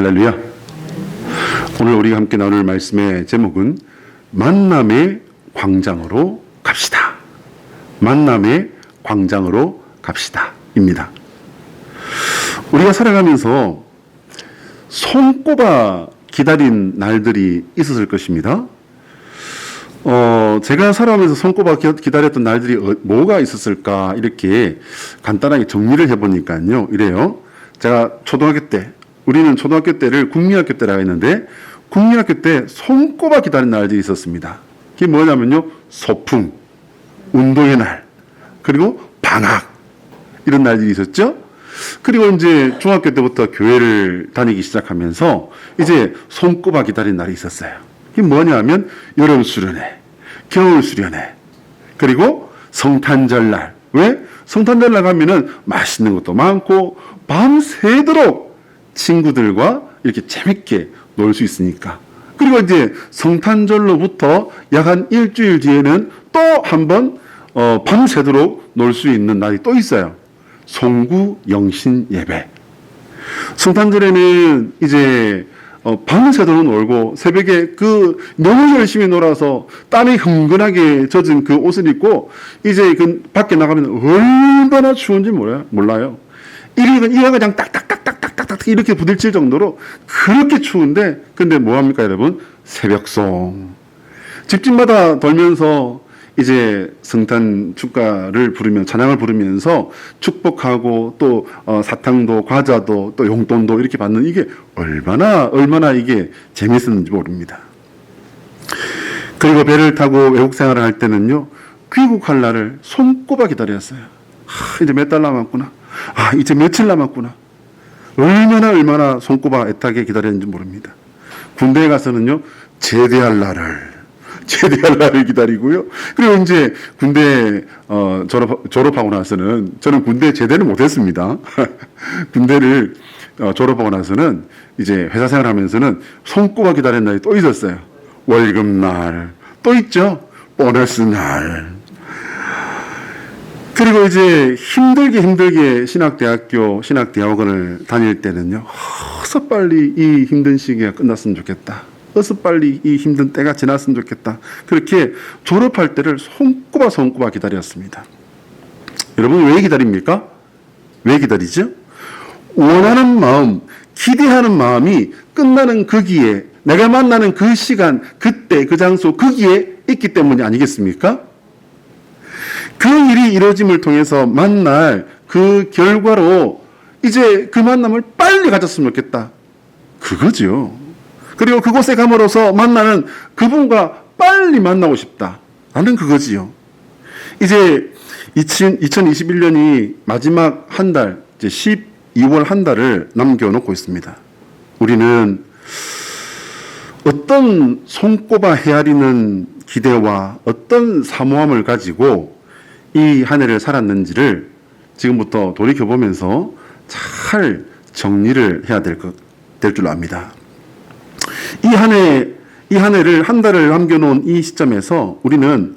할렐루야. 오늘 우리가 함께 나눌 말씀의 제목은 만남의 광장으로 갑시다. 만남의 광장으로 갑시다. 입니다. 우리가 살아가면서 손꼽아 기다린 날들이 있었을 것입니다. 어, 제가 살아가면서 손꼽아 기- 기다렸던 날들이 어- 뭐가 있었을까 이렇게 간단하게 정리를 해보니까요. 이래요. 제가 초등학교 때, 우리는 초등학교 때를 국민학교 때라고 했는데, 국민학교 때 손꼽아 기다린 날들이 있었습니다. 그게 뭐냐면요. 소풍, 운동의 날, 그리고 방학, 이런 날들이 있었죠. 그리고 이제 중학교 때부터 교회를 다니기 시작하면서 이제 손꼽아 기다린 날이 있었어요. 이게 뭐냐면 여름 수련회, 겨울 수련회, 그리고 성탄절 날. 왜? 성탄절 날 가면은 맛있는 것도 많고 밤새도록 친구들과 이렇게 재밌게 놀 수 있으니까. 그리고 이제 성탄절로부터 약 한 일주일 뒤에는 또 한번 어, 밤새도록 놀 수 있는 날이 또 있어요. 송구 영신 예배. 성탄절에는 이제 어, 밤새도록 놀고 새벽에 그 너무 열심히 놀아서 땀이 흥건하게 젖은 그 옷을 입고 이제 그 밖에 나가면 얼마나 추운지 몰라요. 몰라요. 이리가 이가 그냥 딱딱딱 이렇게 부딪힐 정도로 그렇게 추운데 근데 뭐 합니까 여러분? 새벽송. 집집마다 돌면서 이제 성탄 축가를 부르면 찬양을 부르면서 축복하고 또 어, 사탕도 과자도 또 용돈도 이렇게 받는 이게 얼마나 얼마나 이게 재밌었는지 모릅니다. 그리고 배를 타고 외국 생활을 할 때는요 귀국할 날을 손꼽아 기다렸어요. 하, 이제 몇 달 남았구나. 아 이제 며칠 남았구나. 얼마나 얼마나 손꼽아 애타게 기다렸는지 모릅니다. 군대에 가서는요 제대할 날을 제대할 날을 기다리고요. 그리고 이제 군대 어, 졸업 졸업하고 나서는 저는 군대 제대를 못했습니다. 군대를 어, 졸업하고 나서는 이제 회사 생활하면서는 손꼽아 기다리는 날이 또 있었어요. 월급 날 또 있죠. 보너스 날. 그리고 이제 힘들게 힘들게 신학대학교, 신학대학원을 다닐 때는요, 어서 빨리 이 힘든 시기가 끝났으면 좋겠다. 어서 빨리 이 힘든 때가 지났으면 좋겠다. 그렇게 졸업할 때를 손꼽아 손꼽아 기다렸습니다. 여러분 왜 기다립니까? 왜 기다리죠? 원하는 마음, 기대하는 마음이 끝나는 거기에 내가 만나는 그 시간, 그때, 그 장소, 거기에 있기 때문이 아니겠습니까? 그 일이 이루어짐을 통해서 만날 그 결과로 이제 그 만남을 빨리 가졌으면 좋겠다. 그거죠. 그리고 그곳에 감으로써 만나는 그분과 빨리 만나고 싶다. 라는 그거지요. 이제 2021년이 마지막 한 달, 이제 12월 한 달을 남겨놓고 있습니다. 우리는 어떤 손꼽아 헤아리는 기대와 어떤 사모함을 가지고 이 한 해를 살았는지를 지금부터 돌이켜 보면서 잘 정리를 해야 될 것, 될줄 압니다. 이 한 해, 이 한 해를 한 달을 남겨놓은 이 시점에서 우리는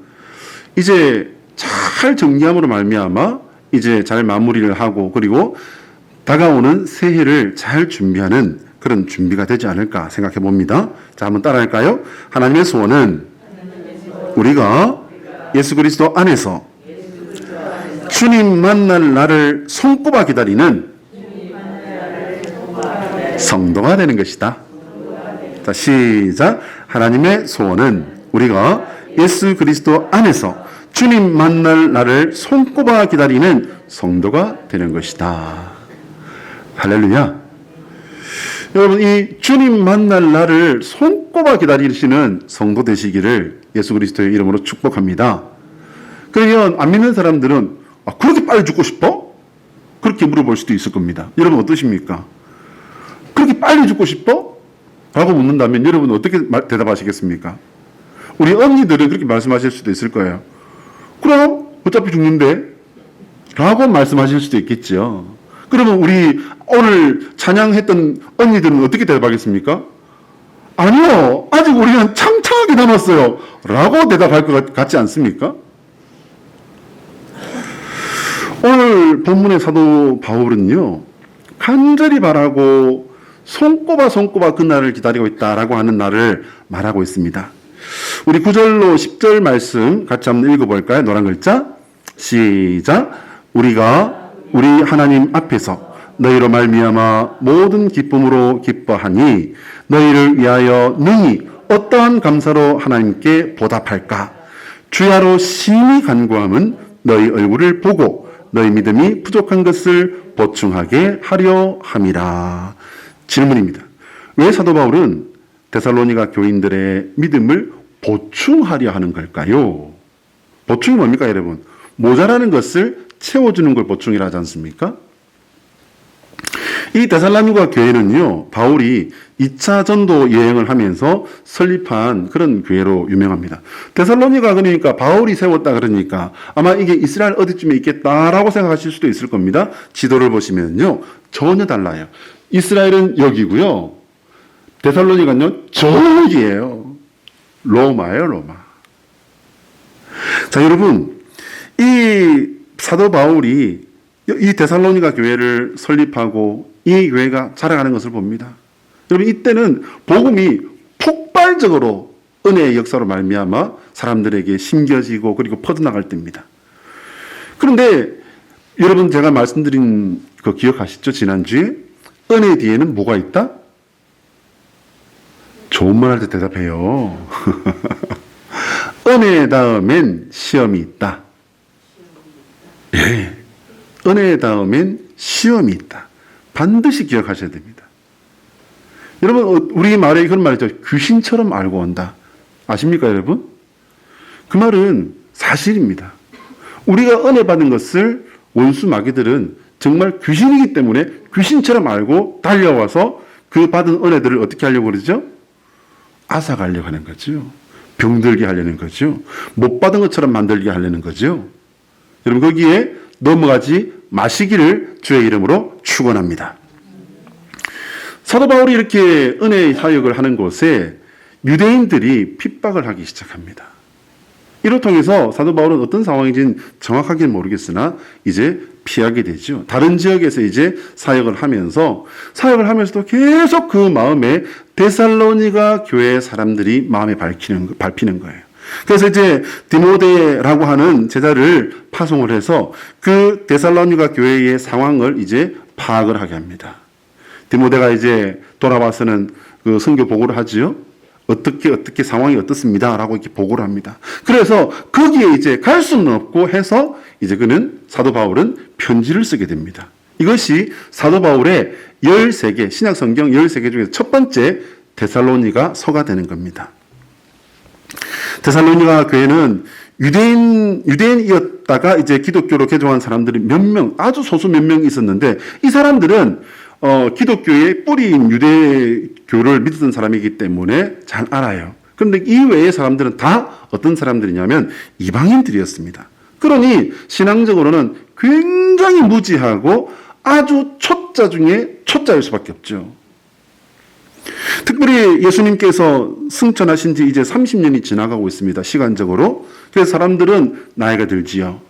이제 잘 정리함으로 말미암아 이제 잘 마무리를 하고 그리고 다가오는 새해를 잘 준비하는 그런 준비가 되지 않을까 생각해 봅니다. 자, 한번 따라할까요? 하나님의 소원은 우리가 예수 그리스도 안에서 주님 만날 날을 손꼽아 기다리는 성도가 되는 것이다. 자, 시작. 하나님의 소원은 우리가 예수 그리스도 안에서 주님 만날 날을 손꼽아 기다리는 성도가 되는 것이다. 할렐루야. 여러분, 이 주님 만날 날을 손꼽아 기다리시는 성도 되시기를 예수 그리스도의 이름으로 축복합니다. 그러면 안 믿는 사람들은 아, 그렇게 빨리 죽고 싶어? 그렇게 물어볼 수도 있을 겁니다. 여러분 어떠십니까? 그렇게 빨리 죽고 싶어? 라고 묻는다면 여러분은 어떻게 말- 대답하시겠습니까? 우리 언니들은 그렇게 말씀하실 수도 있을 거예요. 그럼 어차피 죽는데? 라고 말씀하실 수도 있겠죠. 그러면 우리 오늘 찬양했던 언니들은 어떻게 대답하겠습니까? 아니요. 아직 우리는 창창하게 남았어요. 라고 대답할 것 같- 같지 않습니까? 오늘 본문의 사도 바울은요, 간절히 바라고 손꼽아 손꼽아 그 날을 기다리고 있다라고 하는 날을 말하고 있습니다. 우리 9절로 10절 말씀 같이 한번 읽어볼까요? 노란 글자 시작 우리가 우리 하나님 앞에서 너희로 말미암아 모든 기쁨으로 기뻐하니 너희를 위하여 능히 어떠한 감사로 하나님께 보답할까 주야로 심히 간구함은 너희 얼굴을 보고 너희 믿음이 부족한 것을 보충하게 하려 함이라 질문입니다. 왜 사도 바울은 데살로니가 교인들의 믿음을 보충하려 하는 걸까요? 보충이 뭡니까, 여러분? 모자라는 것을 채워주는 걸 보충이라 하지 않습니까? 이 데살로니가 교회는요, 바울이 2차 전도 여행을 하면서 설립한 그런 교회로 유명합니다. 데살로니가 그러니까 바울이 세웠다 그러니까 아마 이게 이스라엘 어디쯤에 있겠다라고 생각하실 수도 있을 겁니다. 지도를 보시면요, 전혀 달라요. 이스라엘은 여기고요, 데살로니가는요, 저기예요. 로마예요, 로마. 자, 여러분, 이 사도 바울이 이 데살로니가 교회를 설립하고 이 교회가 자라가는 것을 봅니다. 여러분 이때는 복음이 폭발적으로 은혜의 역사로 말미암아 사람들에게 심겨지고 그리고 퍼져나갈 때입니다. 그런데 여러분 제가 말씀드린 그 기억하시죠? 지난주에 은혜 뒤에는 뭐가 있다? 좋은 말 할 때 대답해요. 은혜 다음엔 시험이 있다. 예. 은혜 다음엔 시험이 있다. 반드시 기억하셔야 됩니다. 여러분, 어, 우리 말에 그런 말 있죠. 귀신처럼 알고 온다. 아십니까, 여러분? 그 말은 사실입니다. 우리가 은혜 받은 것을 원수 마귀들은 정말 귀신이기 때문에 귀신처럼 알고 달려와서 그 받은 은혜들을 어떻게 하려고 그러죠? 앗아가려고 하는 거죠. 병들게 하려는 거죠. 못 받은 것처럼 만들게 하려는 거죠. 여러분, 거기에 넘어가지 마시기를 주의 이름으로 축원합니다. 사도 바울이 이렇게 은혜의 사역을 하는 곳에 유대인들이 핍박을 하기 시작합니다. 이를 통해서 사도 바울은 어떤 상황인지는 정확하게는 모르겠으나 이제 피하게 되죠. 다른 지역에서 이제 사역을 하면서 사역을 하면서도 계속 그 마음에 데살로니가 교회 사람들이 마음에 밝히는 밟히는 거예요. 그래서 이제 디모데라고 하는 제자를 파송을 해서 그 데살로니가 교회의 상황을 이제 파악을 하게 합니다. 디모데가 이제 돌아와서는 그 선교 보고를 하지요. 어떻게 어떻게 상황이 어떻습니다라고 이렇게 보고를 합니다. 그래서 거기에 이제 갈 수는 없고 해서 이제 그는 사도 바울은 편지를 쓰게 됩니다. 이것이 사도 바울의 13개 신약 성경 13개 중에 첫 번째 데살로니가 서가 되는 겁니다. 데살로니가 교회는 유대인 유대인이었다가 이제 기독교로 개종한 사람들이 몇 명, 아주 소수 몇 명 있었는데 이 사람들은 어, 기독교의 뿌리인 유대교를 믿었던 사람이기 때문에 잘 알아요. 그런데 이 외의 사람들은 다 어떤 사람들이냐면 이방인들이었습니다. 그러니 신앙적으로는 굉장히 무지하고 아주 초짜 중에 초짜일 수밖에 없죠. 특별히 예수님께서 승천하신 지 이제 30년이 지나가고 있습니다. 시간적으로. 그래서 사람들은 나이가 들지요.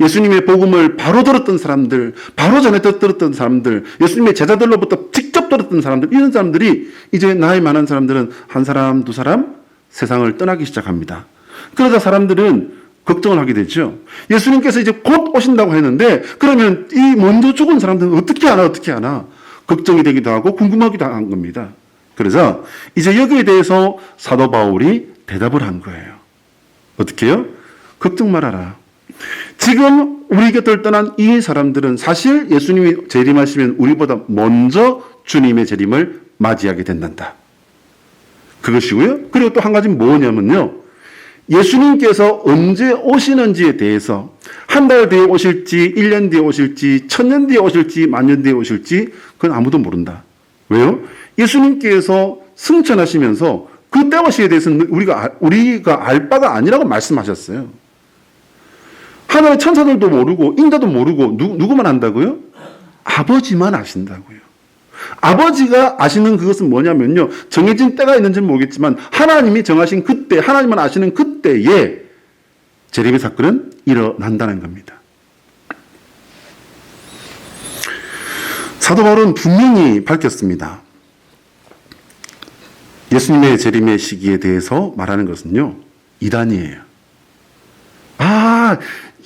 예수님의 복음을 바로 들었던 사람들, 바로 전에 들었던 사람들, 예수님의 제자들로부터 직접 들었던 사람들, 이런 사람들이 이제 나이 많은 사람들은 한 사람, 두 사람 세상을 떠나기 시작합니다. 그러자 사람들은 걱정을 하게 되죠. 예수님께서 이제 곧 오신다고 했는데, 그러면 이 먼저 죽은 사람들은 어떻게 하나, 어떻게 하나, 걱정이 되기도 하고 궁금하기도 한 겁니다. 그래서 이제 여기에 대해서 사도 바울이 대답을 한 거예요. 어떻게요? 걱정 말아라. 지금 우리 곁을 떠난 이 사람들은 사실 예수님이 재림하시면 우리보다 먼저 주님의 재림을 맞이하게 된단다. 그것이고요. 그리고 또 한 가지 뭐냐면요. 예수님께서 언제 오시는지에 대해서 한 달 뒤에 오실지, 1년 뒤에 오실지, 천년 뒤에 오실지, 만년 뒤에 오실지, 그건 아무도 모른다. 왜요? 예수님께서 승천하시면서 그 때와 시에 대해서는 우리가, 우리가 알 바가 아니라고 말씀하셨어요. 하늘의 천사들도 모르고, 인자도 모르고, 누, 누구만 안다고요? 아버지만 아신다고요. 아버지가 아시는 그것은 뭐냐면요. 정해진 때가 있는지는 모르겠지만, 하나님이 정하신 그때, 하나님만 아시는 그때에 재림의 사건은 일어난다는 겁니다. 사도 바울은 분명히 밝혔습니다. 예수님의 재림의 시기에 대해서 말하는 것은요, 이단이에요. 아,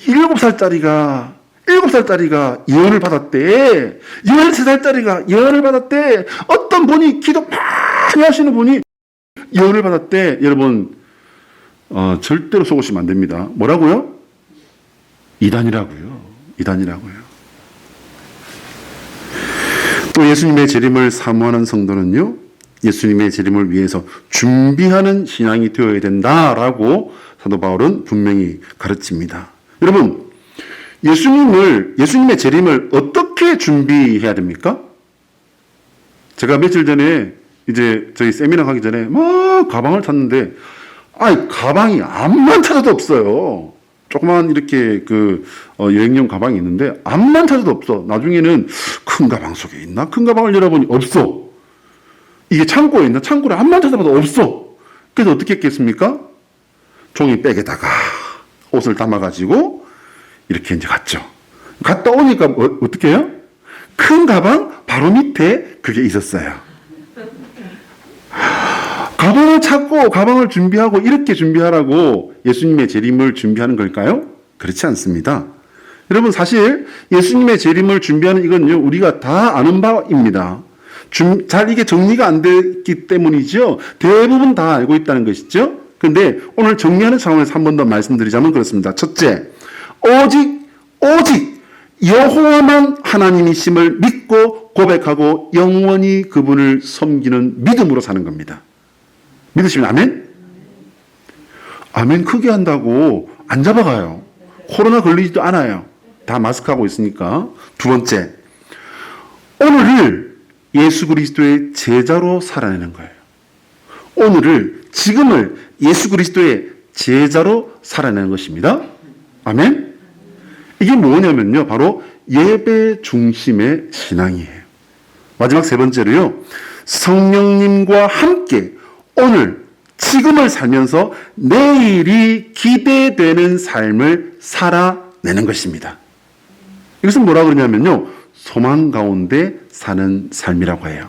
일곱 살짜리가, 일곱 살짜리가 예언을 받았대. 열세 살짜리가 예언을 받았대. 어떤 분이 기도 많이 하시는 분이 예언을 받았대. 여러분, 어, 절대로 속으시면 안 됩니다. 뭐라고요? 이단이라고요. 이단이라고요. 또 예수님의 재림을 사모하는 성도는요, 예수님의 재림을 위해서 준비하는 신앙이 되어야 된다라고 사도 바울은 분명히 가르칩니다. 여러분, 예수님을, 예수님의 재림을 어떻게 준비해야 됩니까? 제가 며칠 전에 이제 저희 세미나 가기 전에 막 가방을 탔는데, 아이, 가방이 암만 찾아도 없어요. 조그만 이렇게 그 어, 여행용 가방이 있는데 암만 찾아도 없어. 나중에는 큰 가방 속에 있나? 큰 가방을 열어보니 없어. 이게 창고에 있나? 창고를 암만 찾아봐도 없어. 그래서 어떻게 했겠습니까? 종이 백에다가 옷을 담아가지고 이렇게 이제 갔죠. 갔다 오니까 어, 어떻게 해요? 큰 가방 바로 밑에 그게 있었어요. 가방을 찾고 가방을 준비하고 이렇게 준비하라고 예수님의 재림을 준비하는 걸까요? 그렇지 않습니다. 여러분 사실 예수님의 재림을 준비하는 이건요 우리가 다 아는 바입니다. 좀잘 이게 정리가 안 됐기 때문이죠. 대부분 다 알고 있다는 것이죠. 근데 오늘 정리하는 상황에서 한 번 더 말씀드리자면 그렇습니다. 첫째, 오직 오직 여호와만 하나님이심을 믿고 고백하고 영원히 그분을 섬기는 믿음으로 사는 겁니다. 믿으시면 아멘? 아멘 크게 한다고 안 잡아가요. 코로나 걸리지도 않아요. 다 마스크하고 있으니까. 두 번째, 오늘을 예수 그리스도의 제자로 살아내는 거예요. 오늘을, 지금을 예수 그리스도의 제자로 살아내는 것입니다. 아멘? 이게 뭐냐면요. 바로 예배 중심의 신앙이에요. 마지막 세 번째로요. 성령님과 함께 오늘 지금을 살면서 내일이 기대되는 삶을 살아내는 것입니다. 이것은 뭐라 그러냐면요. 소망 가운데 사는 삶이라고 해요.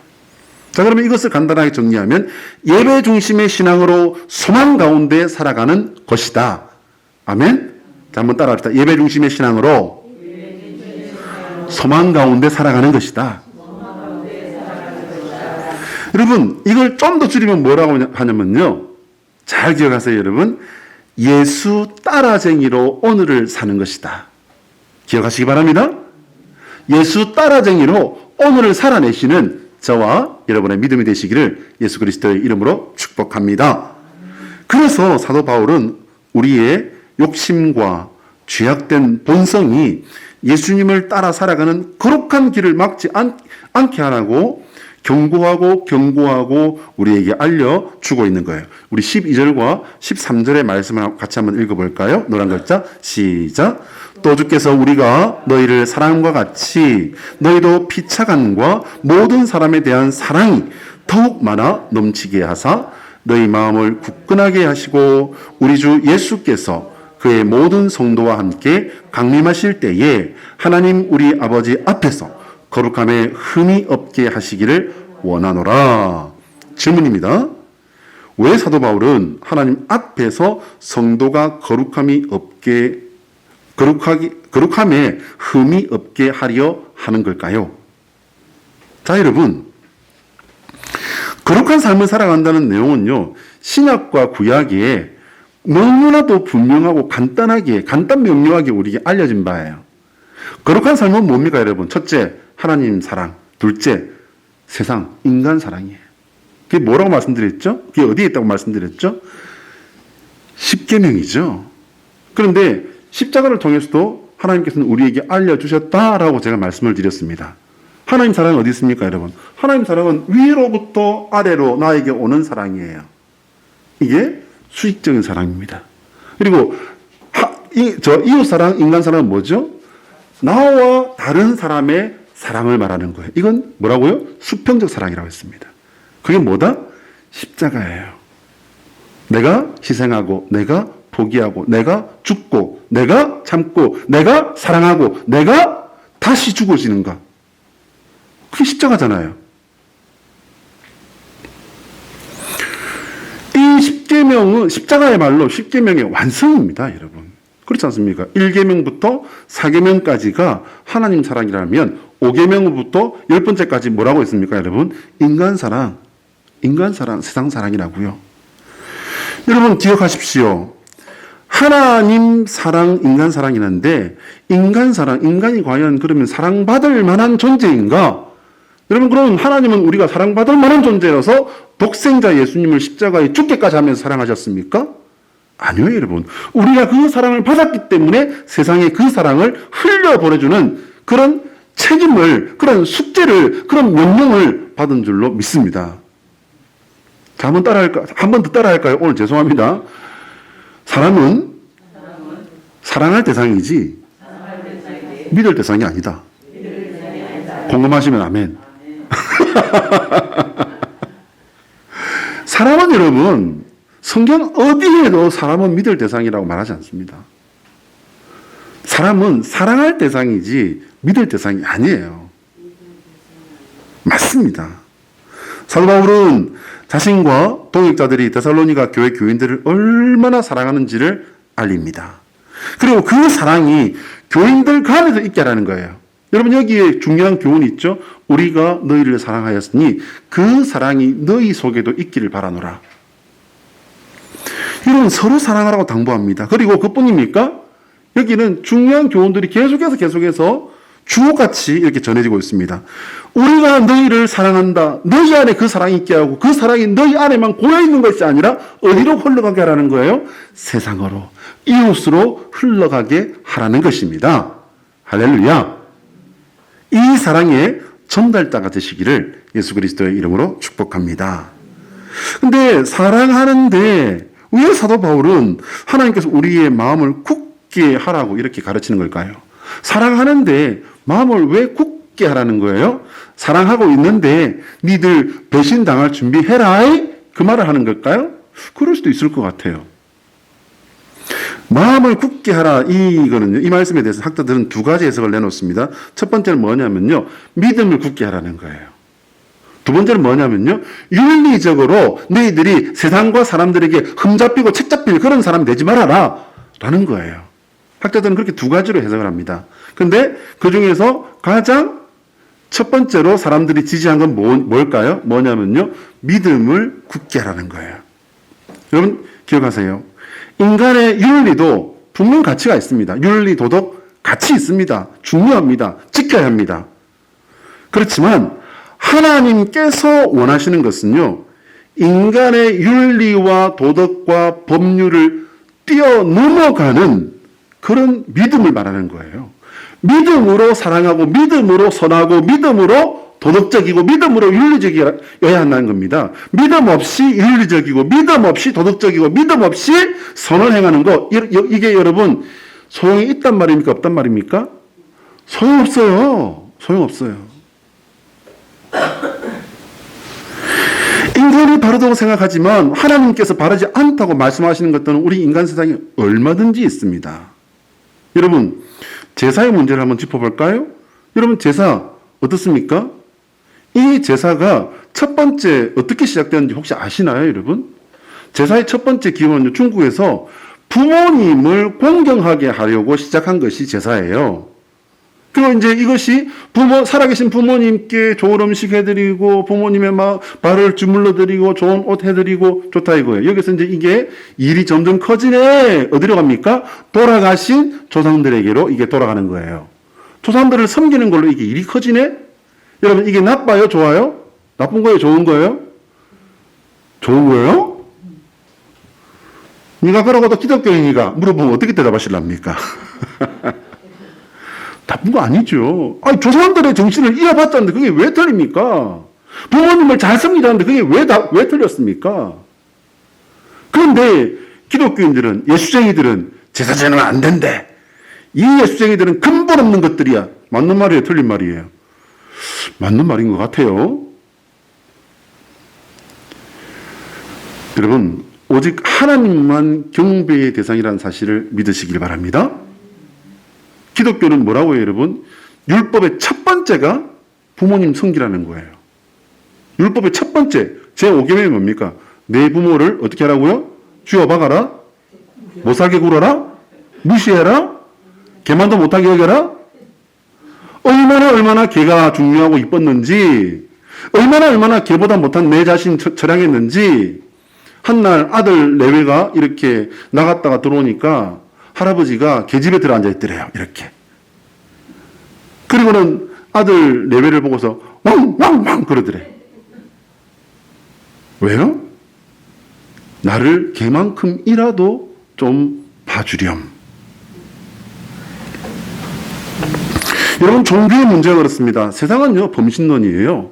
자, 그러면 이것을 간단하게 정리하면 예배 중심의 신앙으로 소망 가운데 살아가는 것이다. 아멘? 자, 한번 따라 합시다. 예배 중심의 신앙으로 소망 가운데 살아가는 것이다. 여러분, 이걸 좀 더 줄이면 뭐라고 하냐면요. 잘 기억하세요, 여러분. 예수 따라쟁이로 오늘을 사는 것이다. 기억하시기 바랍니다. 예수 따라쟁이로 오늘을 살아내시는 저와 여러분의 믿음이 되시기를 예수 그리스도의 이름으로 축복합니다. 그래서 사도 바울은 우리의 욕심과 죄악된 본성이 예수님을 따라 살아가는 거룩한 길을 막지 않, 않게 하라고 경고하고 경고하고 우리에게 알려주고 있는 거예요. 우리 12절과 13절의 말씀을 같이 한번 읽어볼까요? 노란 글자 시작. 또 주께서 우리가 너희를 사랑과 같이 너희도 피차간과 모든 사람에 대한 사랑이 더욱 많아 넘치게 하사 너희 마음을 굳건하게 하시고 우리 주 예수께서 그의 모든 성도와 함께 강림하실 때에 하나님 우리 아버지 앞에서 거룩함에 흠이 없게 하시기를 원하노라. 질문입니다. 왜 사도 바울은 하나님 앞에서 성도가 거룩함이 없게 거룩하기 거룩함에 흠이 없게 하려 하는 걸까요? 자, 여러분. 거룩한 삶을 살아간다는 내용은요. 신약과 구약에 너무나도 분명하고 간단하게 간단 명료하게 우리에게 알려진 바예요. 거룩한 삶은 뭡니까, 여러분? 첫째, 하나님 사랑. 둘째, 세상, 인간 사랑이에요. 그게 뭐라고 말씀드렸죠? 그게 어디에 있다고 말씀드렸죠? 십계명이죠. 그런데 십자가를 통해서도 하나님께서는 우리에게 알려주셨다라고 제가 말씀을 드렸습니다. 하나님 사랑은 어디 있습니까, 여러분? 하나님 사랑은 위로부터 아래로 나에게 오는 사랑이에요. 이게 수직적인 사랑입니다. 그리고 하, 이, 저 이웃 사랑, 인간 사랑은 뭐죠? 나와 다른 사람의 사랑을 말하는 거예요. 이건 뭐라고요? 수평적 사랑이라고 했습니다. 그게 뭐다? 십자가예요. 내가 희생하고, 내가 포기하고, 내가 죽고, 내가 참고, 내가 사랑하고, 내가 다시 죽어지는 것. 그게 십자가잖아요. 십계명은 십자가의 십계명의 완성입니다, 여러분. 그렇지 않습니까? 1계명부터 4계명까지가 하나님 사랑이라면 5계명부터 10번째까지 뭐라고 했습니까, 여러분? 인간 사랑. 인간 사랑, 세상 사랑이라고요. 여러분 기억하십시오. 하나님 사랑, 인간 사랑이는데 인간 사랑, 인간이 과연 그러면 사랑받을 만한 존재인가? 여러분 그러면 하나님은 우리가 사랑받을 만한 존재라서 독생자 예수님을 십자가에 죽게까지 하면서 사랑하셨습니까? 아니요, 여러분. 우리가 그 사랑을 받았기 때문에 세상에 그 사랑을 흘려 보내주는 그런 책임을, 그런 숙제를, 그런 명령을 받은 줄로 믿습니다. 자, 한번 따라 할까? 한 번 더 따라 할까요? 오늘 죄송합니다. 사람은 사랑할 대상이지 믿을 대상이 아니다. 공감하시면 아멘. 사람은 여러분 성경 어디에도 사람은 믿을 대상이라고 말하지 않습니다. 사람은 사랑할 대상이지 믿을 대상이 아니에요. 맞습니다. 사도 바울은 자신과 동역자들이 데살로니가 교회 교인들을 얼마나 사랑하는지를 알립니다. 그리고 그 사랑이 교인들 간에도 있게 하라는 거예요. 여러분 여기에 중요한 교훈이 있죠. 우리가 너희를 사랑하였으니 그 사랑이 너희 속에도 있기를 바라노라. 이런 서로 사랑하라고 당부합니다. 그리고 그뿐입니까? 여기는 중요한 교훈들이 계속해서 계속해서 주옥같이 이렇게 전해지고 있습니다. 우리가 너희를 사랑한다. 너희 안에 그 사랑이 있게 하고 그 사랑이 너희 안에만 고여 있는 것이 아니라 어디로 흘러가게 하라는 거예요? 세상으로, 이웃으로 흘러가게 하라는 것입니다. 할렐루야. 이 사랑의 전달자가 되시기를 예수 그리스도의 이름으로 축복합니다. 근데 사랑하는데 왜 사도 바울은 하나님께서 우리의 마음을 굳게 하라고 이렇게 가르치는 걸까요? 사랑하는데 마음을 왜 굳게 하라는 거예요? 사랑하고 있는데 니들 배신당할 준비해라. 그 말을 하는 걸까요? 그럴 수도 있을 것 같아요. 마음을 굳게 하라. 이거는요. 이 말씀에 대해서 학자들은 두 가지 해석을 내놓습니다. 첫 번째는 뭐냐면요. 믿음을 굳게 하라는 거예요. 두 번째는 뭐냐면요. 윤리적으로 너희들이 세상과 사람들에게 흠잡히고 책잡힐 그런 사람 되지 말아라. 라는 거예요. 학자들은 그렇게 두 가지로 해석을 합니다. 근데 그 중에서 가장 첫 번째로 사람들이 지지한 건 뭐, 뭘까요? 뭐냐면요. 믿음을 굳게 하라는 거예요. 여러분, 기억하세요. 인간의 윤리도 분명 가치가 있습니다. 윤리, 도덕, 가치 있습니다. 중요합니다. 지켜야 합니다. 그렇지만 하나님께서 원하시는 것은요, 인간의 윤리와 도덕과 법률을 뛰어넘어가는 그런 믿음을 말하는 거예요. 믿음으로 사랑하고 믿음으로 선하고 믿음으로 도덕적이고 믿음으로 윤리적이어야 한다는 겁니다. 믿음 없이 윤리적이고 믿음 없이 도덕적이고 믿음 없이 선을 행하는 거 이게 여러분 소용이 있단 말입니까 없단 말입니까? 소용없어요. 소용없어요. 인간이 바르다고 생각하지만 하나님께서 바르지 않다고 말씀하시는 것들은 우리 인간 세상에 얼마든지 있습니다. 여러분, 제사의 문제를 한번 짚어볼까요? 여러분, 제사 어떻습니까? 이 제사가 첫 번째 어떻게 시작되었는지 혹시 아시나요, 여러분? 제사의 첫 번째 기원은 중국에서 부모님을 공경하게 하려고 시작한 것이 제사예요. 그리고 이제 이것이 부모, 살아계신 부모님께 좋은 음식 해드리고, 부모님의 막 발을 주물러드리고, 좋은 옷 해드리고, 좋다 이거예요. 여기서 이제 이게 일이 점점 커지네. 어디로 갑니까? 돌아가신 조상들에게로 이게 돌아가는 거예요. 조상들을 섬기는 걸로 이게 일이 커지네? 여러분, 이게 나빠요? 좋아요? 나쁜 거예요? 좋은 거예요? 좋은 거예요? 네가 그러고도 기독교인이가 물어보면 어떻게 대답하실랍니까? 나쁜 거 아니죠. 아니, 조상들의 정신을 이어받자는데 그게 왜 틀립니까? 부모님을 잘 섬기자는데 그게 왜, 다, 왜 틀렸습니까? 그런데 기독교인들은, 예수쟁이들은 제사 지내면 안 된대. 이 예수쟁이들은 근본 없는 것들이야. 맞는 말이에요? 틀린 말이에요? 맞는 말인 것 같아요. 여러분, 오직 하나님만 경배의 대상이라는 사실을 믿으시길 바랍니다. 기독교는 뭐라고 해요, 여러분? 율법의 첫 번째가 부모님 성기라는 거예요. 율법의 첫 번째, 제 5계명이 뭡니까? 내 부모를 어떻게 하라고요? 쥐어박아라? 못 살게 굴어라? 무시해라? 개만도 못하게 여겨라? 얼마나 얼마나 개가 중요하고 이뻤는지, 얼마나 얼마나 개보다 못한 내 자신 처- 처량했는지, 한날 아들 내외가 이렇게 나갔다가 들어오니까 할아버지가 계집에 들어 앉아 있더래요. 이렇게. 그리고는 아들 내외를 보고서 왕왕왕 그러더래. 왜요? 나를 개만큼이라도 좀 봐주렴. 여러분 종교의 문제가 그렇습니다. 세상은요 범신론이에요.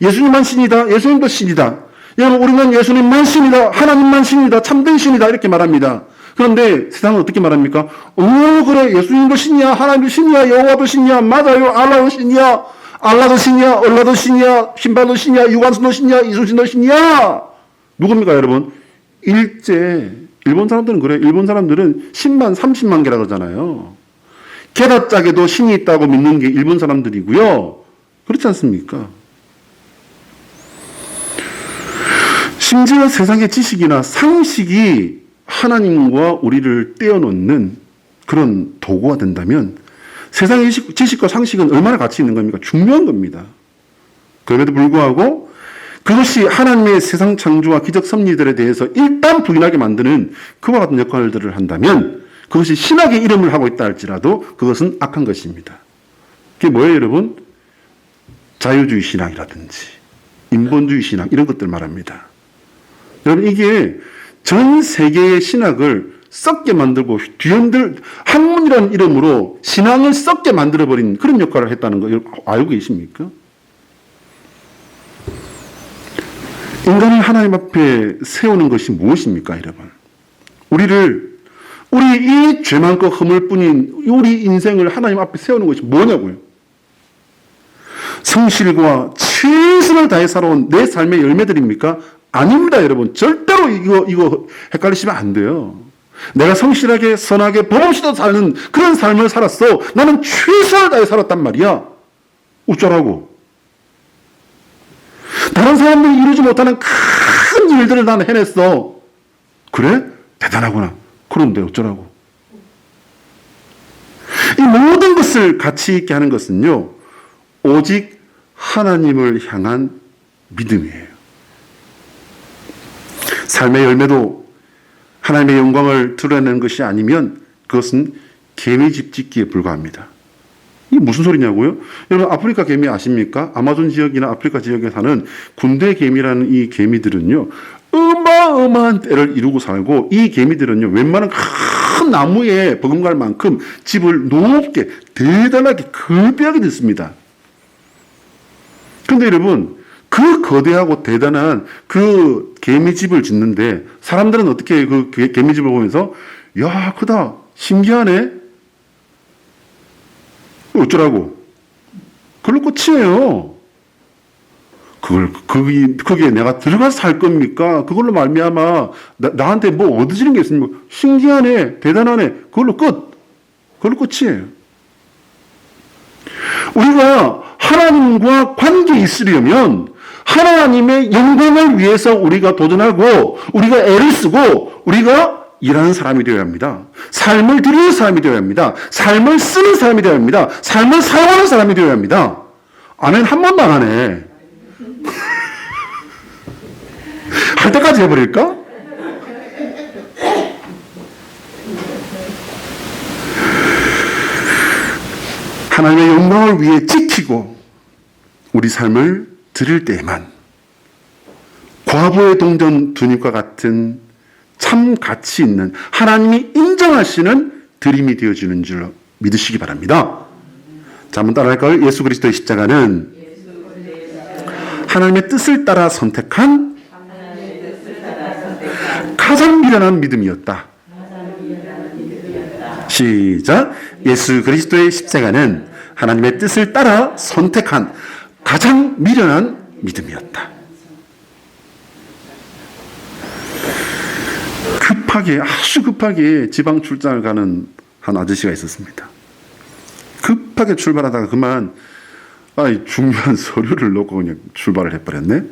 예수님만 신이다. 예수님도 신이다. 여러분 우리는 예수님만 신이다. 하나님만 신이다. 참된 신이다. 이렇게 말합니다. 그런데 세상은 어떻게 말합니까? 어 그래 예수님도 신이야. 하나님도 신이야. 여호와도 신이야. 맞아요. 알라도 신이야. 알라도 신이야. 얼라도 신이야. 신발도 신이야. 유관순도 신이야. 이순신도 신이야. 누굽니까 여러분? 일제 일본 사람들은 그래. 일본 사람들은 10만 30만 개라 그러잖아요. 게다짝에도 신이 있다고 믿는 게 일본 사람들이고요. 그렇지 않습니까? 심지어 세상의 지식이나 상식이 하나님과 우리를 떼어놓는 그런 도구가 된다면 세상의 지식- 지식과 상식은 얼마나 가치 있는 겁니까? 중요한 겁니다. 그럼에도 불구하고 그것이 하나님의 세상 창조와 기적 섭리들에 대해서 일단 부인하게 만드는 그와 같은 역할들을 한다면 그것이 신학의 이름을 하고 있다 할지라도 그것은 악한 것입니다. 그게 뭐예요, 여러분? 자유주의 신학이라든지 인본주의 신학 이런 것들 말합니다. 여러분 이게 전 세계의 신학을 썩게 만들고 뒤흔들 학문이라는 이름으로 신앙을 썩게 만들어 버린 그런 역할을 했다는 거 알고 계십니까? 인간을 하나님 앞에 세우는 것이 무엇입니까, 여러분? 우리를 우리 이 죄만큼 허물 뿐인 우리 인생을 하나님 앞에 세우는 것이 뭐냐고요? 성실과 최선을 다해 살아온 내 삶의 열매들입니까? 아닙니다, 여러분. 절대로 이거, 이거 헷갈리시면 안 돼요. 내가 성실하게, 선하게, 범없이도 사는 그런 삶을 살았어. 나는 최선을 다해 살았단 말이야. 어쩌라고. 다른 사람들이 이루지 못하는 큰 일들을 나는 해냈어. 그래? 대단하구나. 그런데 어쩌라고. 이 모든 것을 가치 있게 하는 것은요, 오직 하나님을 향한 믿음이에요. 삶의 열매도 하나님의 영광을 드러내는 것이 아니면 그것은 개미 집 짓기에 불과합니다. 이게 무슨 소리냐고요? 여러분 아프리카 개미 아십니까? 아마존 지역이나 아프리카 지역에 사는 군대 개미라는 이 개미들은요 어마어마한 때를 이루고 살고 이 개미들은요 웬만한 큰 나무에 버금갈 만큼 집을 높게 대단하게 거대하게 짓습니다. 근데 여러분 그 거대하고 대단한 그 개미집을 짓는데 사람들은 어떻게 그 개- 개미집을 보면서 야 크다 신기하네. 어쩌라고. 그걸로 끝이에요. 그걸 거기 거기에 내가 들어가서 살 겁니까? 그걸로 말미암아 나, 나한테 뭐 얻어지는 게 있습니까 신기하네 대단하네. 그걸로 끝. 그걸로 끝이에요. 우리가 하나님과 관계 있으려면 하나님의 영광을 위해서 우리가 도전하고 우리가 애를 쓰고 우리가 일하는 사람이 되어야 합니다. 삶을 드리는 사람이 되어야 합니다. 삶을 쓰는 사람이 되어야 합니다. 삶을 사용하는 사람이 되어야 합니다. 아멘 한안 하네. 할 때까지 해버릴까? 하나님의 영광을 위해 지키고 우리 삶을 드릴 때에만 과부의 동전 두님과 같은 참 가치 있는 하나님이 인정하시는 드림이 되어지는 줄 믿으시기 바랍니다. 자, 한번 따라할까요? 예수 그리스도의 십자가는 하나님의 뜻을 따라 선택한 가장 미련한 믿음이었다. 시작. 예수 그리스도의 십자가는 하나님의 뜻을 따라 선택한 가장 미련한 믿음이었다. 급하게 아주 급하게 지방 출장을 가는 한 아저씨가 있었습니다. 급하게 출발하다가 그만 아 중요한 서류를 놓고 그냥 출발을 해버렸네.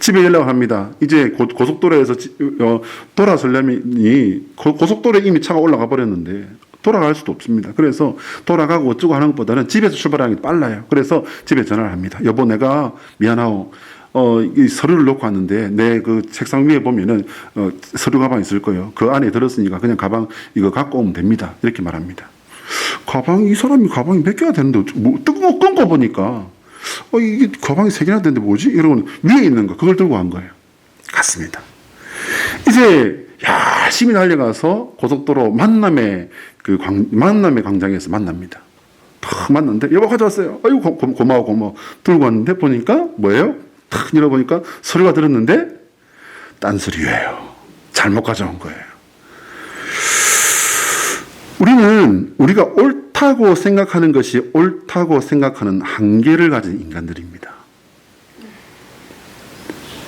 집에 연락을 합니다. 이제 고, 고속도로에서 지- 어, 돌아서려면 고, 고속도로에 이미 차가 올라가 버렸는데 돌아갈 수도 없습니다. 그래서 돌아가고 어쩌고 하는 것보다는 집에서 출발하는 게 빨라요. 그래서 집에 전화를 합니다. 여보 내가 미안하오. 어, 이 서류를 놓고 왔는데 내 그 책상 위에 보면은 어, 서류 가방 있을 거예요. 그 안에 들었으니까 그냥 가방 이거 갖고 오면 됩니다. 이렇게 말합니다. 가방 이 사람이 가방이 몇 개가 되는데 뭐 뜯고 끊고 보니까 어 이게 가방이 세 개나 되는데 뭐지? 이러고 위에 있는 거 그걸 들고 간 거예요. 갔습니다. 이제 열심히 달려가서 고속도로 만남의 그 광, 만남의 광장에서 만납니다. 탁 만났는데 여보 가져왔어요. 아이고 고, 고, 고마워 고마워 들고 왔는데 보니까 뭐예요? 탁 열어보니까 서류가 들었는데 딴 서류예요. 잘못 가져온 거예요. 우리는 우리가 옳다고 생각하는 것이 옳다고 생각하는 한계를 가진 인간들입니다.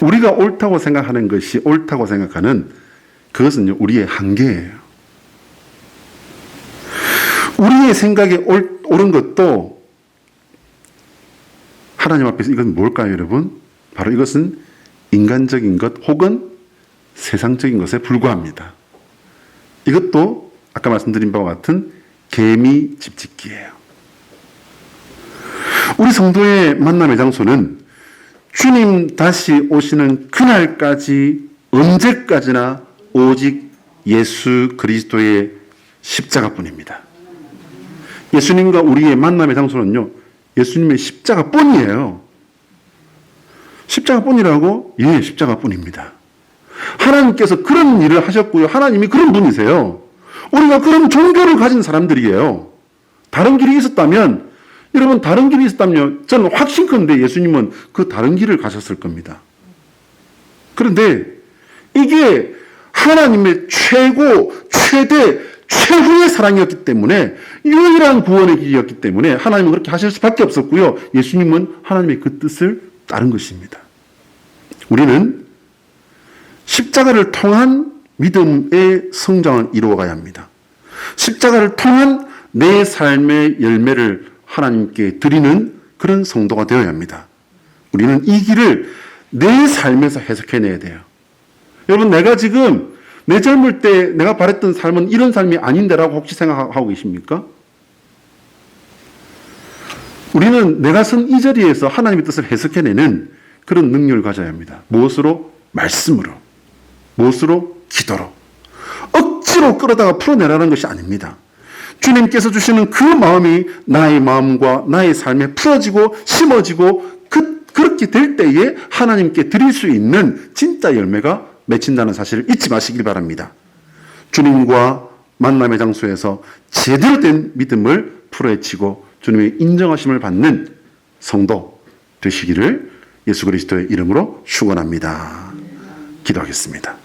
우리가 옳다고 생각하는 것이 옳다고 생각하는 그것은요, 우리의 한계예요. 우리의 생각에 옳, 옳은 것도 하나님 앞에서 이건 뭘까요, 여러분? 바로 이것은 인간적인 것 혹은 세상적인 것에 불과합니다. 이것도 아까 말씀드린 바와 같은 개미 집짓기예요. 우리 성도의 만남의 장소는 주님 다시 오시는 그날까지 언제까지나 오직 예수 그리스도의 십자가뿐입니다. 예수님과 우리의 만남의 장소는요, 예수님의 십자가뿐이에요. 십자가뿐이라고? 예, 십자가뿐입니다. 하나님께서 그런 일을 하셨고요. 하나님이 그런 분이세요. 우리가 그런 종교를 가진 사람들이에요. 다른 길이 있었다면, 여러분, 다른 길이 있었다면, 저는 확신컨대 예수님은 그 다른 길을 가셨을 겁니다. 그런데 이게 하나님의 최고, 최대, 최후의 사랑이었기 때문에, 유일한 구원의 길이었기 때문에, 하나님은 그렇게 하실 수밖에 없었고요. 예수님은 하나님의 그 뜻을 따른 것입니다. 우리는 십자가를 통한 믿음의 성장을 이루어가야 합니다. 십자가를 통한 내 삶의 열매를 하나님께 드리는 그런 성도가 되어야 합니다. 우리는 이 길을 내 삶에서 해석해내야 돼요. 여러분, 내가 지금 내 젊을 때 내가 바랬던 삶은 이런 삶이 아닌데라고 혹시 생각하고 계십니까? 우리는 내가 선 이 자리에서 하나님의 뜻을 해석해내는 그런 능력을 가져야 합니다. 무엇으로? 말씀으로. 무엇으로? 기도로. 억지로 끌어다가 풀어내라는 것이 아닙니다. 주님께서 주시는 그 마음이 나의 마음과 나의 삶에 풀어지고 심어지고 그, 그렇게 될 때에 하나님께 드릴 수 있는 진짜 열매가 맺힌다는 사실을 잊지 마시길 바랍니다. 주님과 만남의 장소에서 제대로 된 믿음을 풀어헤치고 주님의 인정하심을 받는 성도 되시기를 예수 그리스도의 이름으로 축원합니다. 기도하겠습니다.